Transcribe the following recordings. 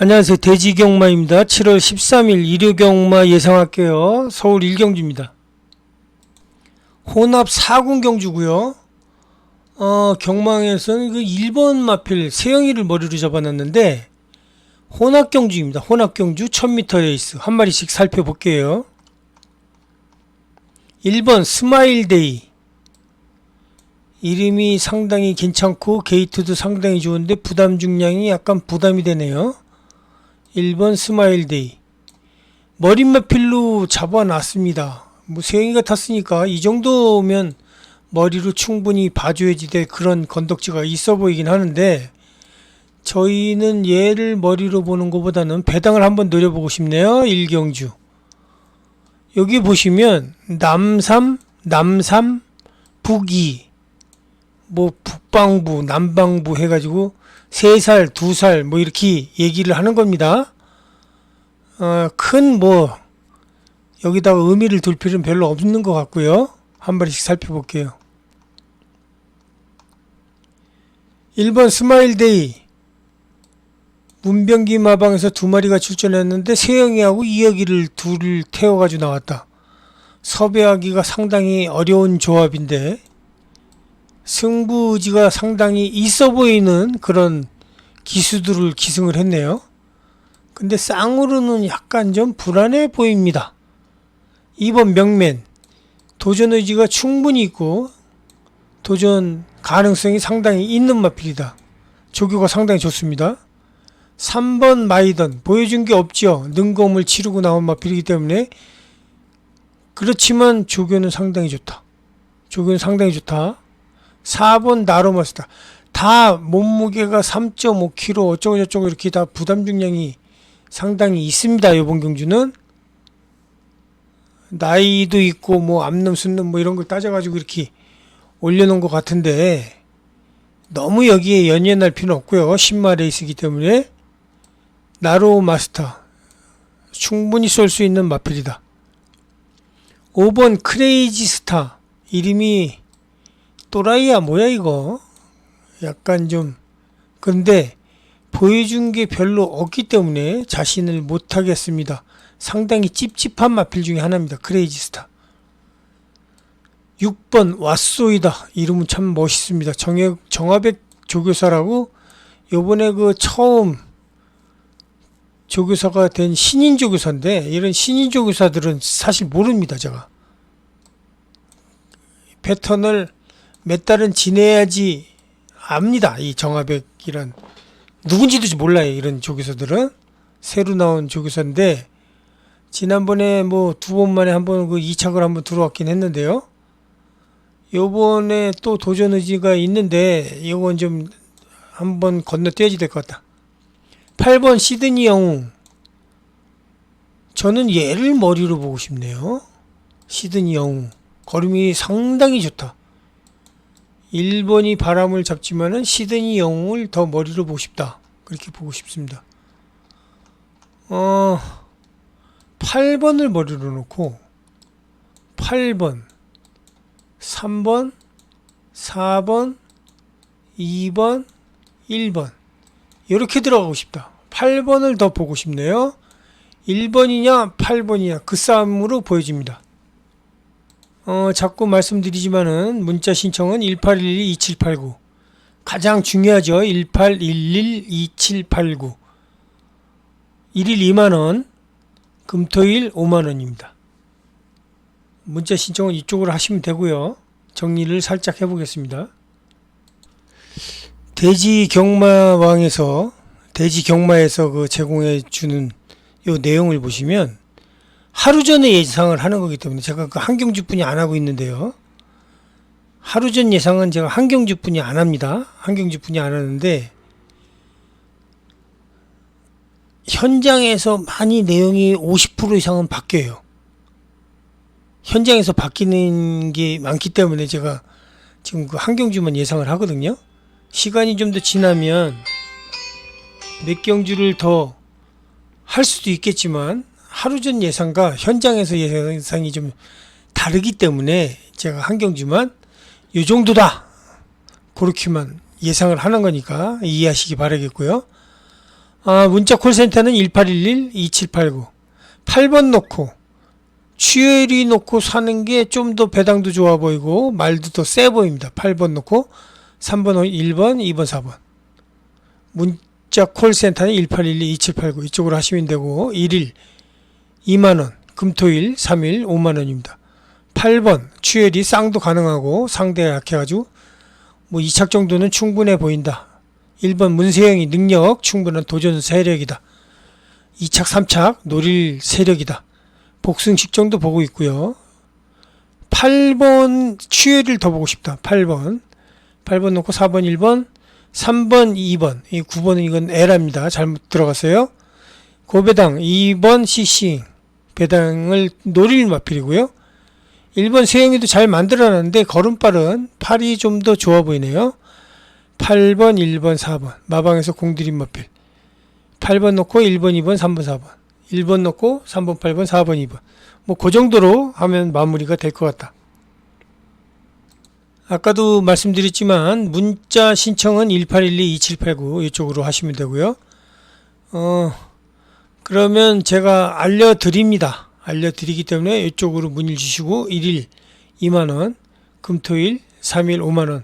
안녕하세요. 돼지경마입니다. 7월 13일 일요경마 예상할게요. 서울 일경주입니다. 혼합 4군 경주고요. 어, 경망에서는 그 1번 마필 세영이를 머리로 잡아놨는데 혼합 경주입니다. 혼합 경주 1000m 레이스 한 마리씩 살펴볼게요. 1번 스마일데이 이름이 상당히 괜찮고 게이트도 상당히 좋은데 부담 중량이 약간 부담이 되네요. 1번 스마일데이 머릿마필로 잡아놨습니다. 뭐 세영이가 탔으니까 이 정도면 머리로 충분히 봐줘야지 될 그런 건덕지가 있어 보이긴 하는데 저희는 얘를 머리로 보는 것보다는 배당을 한번 노려보고 싶네요. 일경주 여기 보시면 남삼, 남삼, 북이 뭐 북방부, 남방부 해가지고 세 살, 두살뭐 이렇게 얘기를 하는 겁니다. 어, 큰 뭐 여기다가 의미를 둘 필요는 별로 없는 것 같고요. 한 마리씩 살펴볼게요. 1번 스마일데이 문병기 마방에서 두 마리가 출전했는데 세영이하고 이혁이를 둘을 태워가지고 나왔다. 섭외하기가 상당히 어려운 조합인데 승부지가 상당히 있어 보이는 그런 기수들을 기승을 했네요. 근데 쌍으로는 약간 좀 불안해 보입니다. 2번 명맨 도전 의지가 충분히 있고 도전 가능성이 상당히 있는 마필이다. 조교가 상당히 좋습니다. 3번 마이던 보여준 게 없죠. 능검을 치르고 나온 마필이기 때문에 그렇지만 조교는 상당히 좋다. 조교는 상당히 좋다. 4번 나로마스다. 다 몸무게가 3.5kg 어쩌고 저쩌고 이렇게 다 부담 중량이 상당히 있습니다. 이번 경주는 나이도 있고 뭐 암놈 순놈 뭐 이런 걸 따져가지고 이렇게 올려놓은 것 같은데 너무 여기에 연연할 필요는 없고요. 10마 레이스이기 때문에 나로 마스터 충분히 쏠 수 있는 마필이다. 5번 크레이지 스타 이름이 또라이야 뭐야 이거 약간 좀 근데 보여준 게 별로 없기 때문에 자신을 못하겠습니다. 상당히 찝찝한 마필 중에 하나입니다. 크레이지 스타 6번 왓소이다 이름은 참 멋있습니다. 정혜, 정화백 조교사라고 요번에 그 처음 조교사가 된 신인 조교사인데 이런 신인 조교사들은 사실 모릅니다. 제가 패턴을 몇 달은 지내야지 압니다. 이 정화백이란 누군지도 몰라요. 이런 조교사들은 새로 나온 조교사인데 지난번에 뭐 두 번 만에 한 번 그 이착을 한번 들어왔긴 했는데요. 요번에 또 도전 의지가 있는데 이건 좀 한번 건너뛰어야지 될것 같다. 8번 시드니 영웅. 저는 얘를 머리로 보고 싶네요. 시드니 영웅. 걸음이 상당히 좋다. 1번이 바람을 잡지만은 시드니 영웅을 더 머리로 보고 싶다. 그렇게 보고 싶습니다. 어, 8번을 머리로 놓고 8번, 3번, 4번, 2번, 1번 이렇게 들어가고 싶다. 8번을 더 보고 싶네요. 1번이냐 8번이냐 그 싸움으로 보여집니다. 어, 자꾸 말씀드리지만은 문자 신청은 1812-2789 가장 중요하죠. 1811-2789 1일 2만원 금토일 5만원입니다. 문자 신청은 이쪽으로 하시면 되고요. 정리를 살짝 해보겠습니다. 돼지 경마왕에서 돼지 경마에서 그 제공해 주는 요 내용을 보시면 하루 전에 예상을 하는 거기 때문에 제가 그 한 경주뿐이 안 하고 있는데요. 하루 전 예상은 제가 한 경주뿐이 안 합니다. 한 경주뿐이 안 하는데 현장에서 많이 내용이 50% 이상은 바뀌어요. 현장에서 바뀌는 게 많기 때문에 제가 지금 그 한 경주만 예상을 하거든요. 시간이 좀 더 지나면 몇 경주를 더 할 수도 있겠지만 하루 전 예상과 현장에서 예상이 좀 다르기 때문에 제가 한 경주만 요 정도다 그렇게만 예상을 하는 거니까 이해하시기 바라겠고요. 아, 문자 콜센터는 1811-2789. 8번 놓고, 취열이 놓고 사는 게 좀 더 배당도 좋아 보이고, 말도 더 세 보입니다. 8번 놓고, 3번, 1번, 2번, 4번. 문자 콜센터는 1812-2789. 이쪽으로 하시면 되고, 1일 2만원, 금토일 3일 5만원입니다. 8번, 취열이 쌍도 가능하고, 상대가 약해가지고, 뭐 2착 정도는 충분해 보인다. 1번 문세영이 능력 충분한 도전 세력이다. 2착, 3착 노릴 세력이다. 복승식 정도 보고 있고요. 8번 취해를 더 보고 싶다. 8번. 8번 놓고 4번, 1번, 3번, 2번. 이 9번은 이건 에라입니다. 잘못 들어갔어요. 고배당 2번 CC 배당을 노릴 마필이고요. 1번 세영이도 잘 만들어놨는데 걸음발은 팔이 좀 더 좋아 보이네요. 8번, 1번, 4번. 마방에서 공들인 마필. 8번 놓고 1번, 2번, 3번, 4번. 1번 놓고 3번, 8번, 4번, 2번. 뭐 그 정도로 하면 마무리가 될 것 같다. 아까도 말씀드렸지만 문자 신청은 1812-2789 이쪽으로 하시면 되고요. 어 그러면 제가 알려드립니다. 알려드리기 때문에 이쪽으로 문의를 주시고 1일 2만원, 금토일 3일 5만원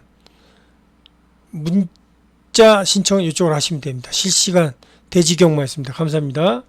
문자 신청은 이쪽으로 하시면 됩니다. 실시간 대지경마였습니다. 감사합니다.